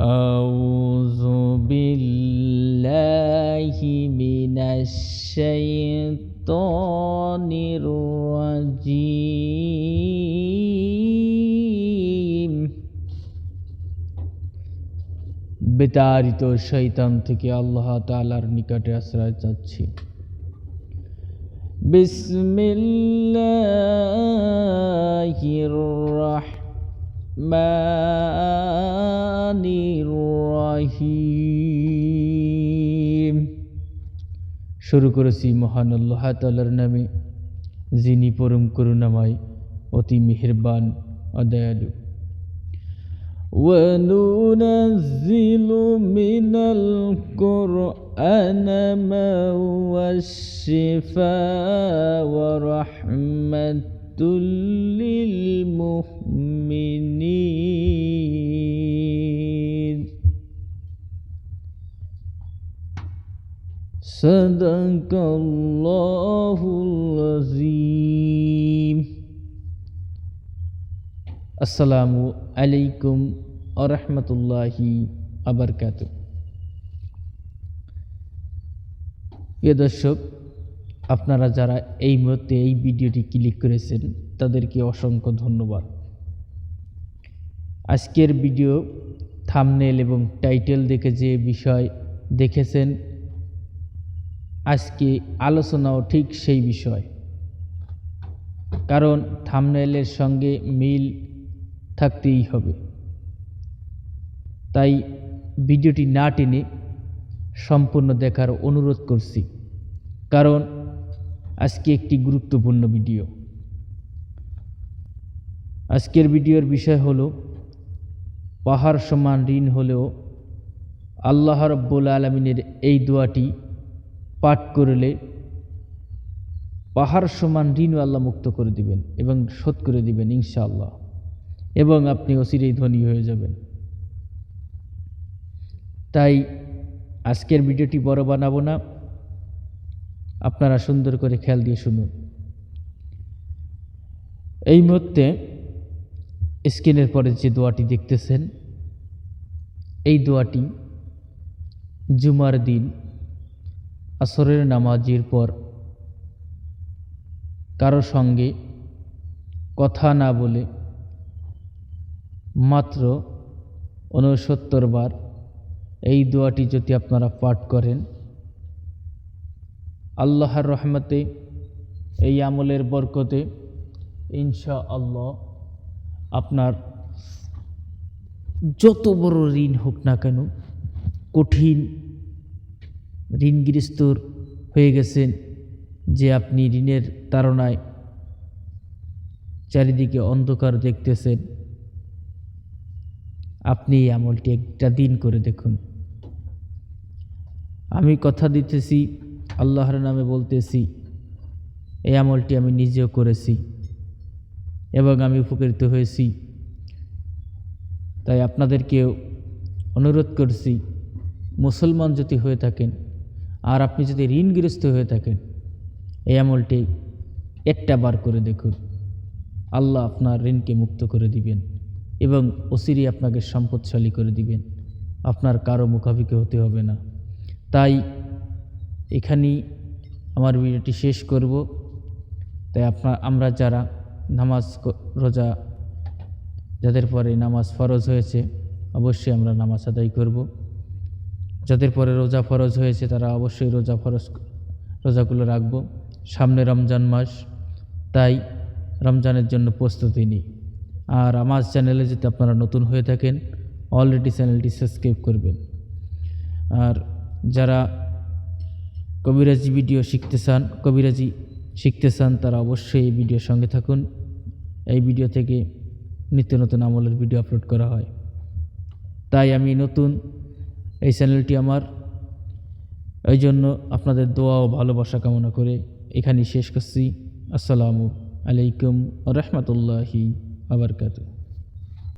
أعوذ بالله من الشيطان الرجيم বিতাড়িত শৈতান থেকে আল্লাহ তাআলার নিকটে আশ্রয় চাচ্ছি বিসমিল্লাহির রহমানির রহিম শুরু করেছি মহান আল্লাহ তাআলার নামে যিনি পরম করুণাময় অতি মেহেরবান অদয়ালু وننزل من القرآن ما هو الشفاء ورحمة للمؤمنين صدق الله العظيم আসসালামু আলাইকুম আরহামতুল্লাহি আবরকাত প্রিয় দর্শক আপনারা যারা এই মুহূর্তে এই ভিডিওটি ক্লিক করেছেন তাদেরকে অসংখ্য ধন্যবাদ আজকের ভিডিও থামনেল এবং টাইটেল দেখে যে বিষয় দেখেছেন আজকে আলোচনাও ঠিক সেই বিষয়। কারণ থামনেলের সঙ্গে মিল থাকতেই হবে। তাই ভিডিওটি না টেনে সম্পূর্ণ দেখার অনুরোধ করছি। কারণ আজকে একটি গুরুত্বপূর্ণ ভিডিও। আজকের ভিডিওর বিষয় হলো, পাহাড় সমান ঋণ হলেও আল্লাহ রব্বুল আলমিনের এই দোয়াটি পাঠ করলে পাহাড় সমান ঋণ আল্লাহ মুক্ত করে দিবেন এবং শোধ করে দিবেন, ইনশাআল্লাহ। এবং আপনি অচিরেই ধনী হয়ে যাবেন। তাই আজকের ভিডিওটি বড় বানাবো না। আপনারা সুন্দর করে খেয়াল দিয়ে শুনুন। এই মুহূর্তে স্ক্রিনের পরে যে দোয়াটি দেখতেছেন, এই দোয়াটি জুমার দিন আসরের নামাজের পর কারও সঙ্গে কথা না বলে মাত্র ঊনসত্তর বার এই দোয়াটি যদি আপনারা পাঠ করেন, আল্লাহর রহমতে এই আমলের বরকতে ইনশা আল্লাহ আপনার যত বড় ঋণ হোক না কেন, কঠিন ঋণগ্রস্তর হয়ে গেছেন যে আপনি ঋণের তাড়নায় চারিদিকে অন্ধকার দেখতেছেন। আপনি এই আমলটি একটা দিন করে দেখুন। আমি কথা দিতেছি, আল্লাহর নামে বলতেছি, এই আমলটি আমি নিজেও করেছি এবং আমি উপকৃত হয়েছি। তাই আপনাদেরকেও অনুরোধ করছি, মুসলমান যদি হয়ে থাকেন আর আপনি যদি ঋণগ্রস্ত হয়ে থাকেন, এই আমলটি একটা বার করে দেখুন। আল্লাহ আপনার ঋণকে মুক্ত করে দিবেন এবং অসিরি আপনাকে সম্পদশালী করে দিবেন। আপনার কারও মুখাভিকে হতে হবে না। তাই এখানেই আমার ভিডিওটি শেষ করব। তাই আপনার, আমরা যারা নামাজ রোজা, যাদের পরে নামাজ ফরজ হয়েছে, অবশ্যই আমরা নামাজ আদায় করব। যাদের পরে রোজা ফরজ হয়েছে, তারা অবশ্যই রোজা ফরজ, রোজাগুলো রাখব। সামনে রমজান মাস, তাই রমজানের জন্য প্রস্তুতি নিই। আর আমার চ্যানেলে যদি আপনারা নতুন হয়ে থাকেন অলরেডি চ্যানেলটি সাবস্ক্রাইব করবেন। আর যারা কবিরাজি ভিডিও শিখতে চান, কবিরাজি শিখতে চান, তারা অবশ্যই এই ভিডিওর সঙ্গে থাকুন। এই ভিডিও থেকে নিত্য নতুন আমলের ভিডিও আপলোড করা হয়। তাই আমি নতুন এই চ্যানেলটি আমার। এই জন্য আপনাদের দোয়া ও ভালোবাসা কামনা করে এখানেই শেষ করছি। আসসালামু আলাইকুম রহমতুল্লাহি আবরকাত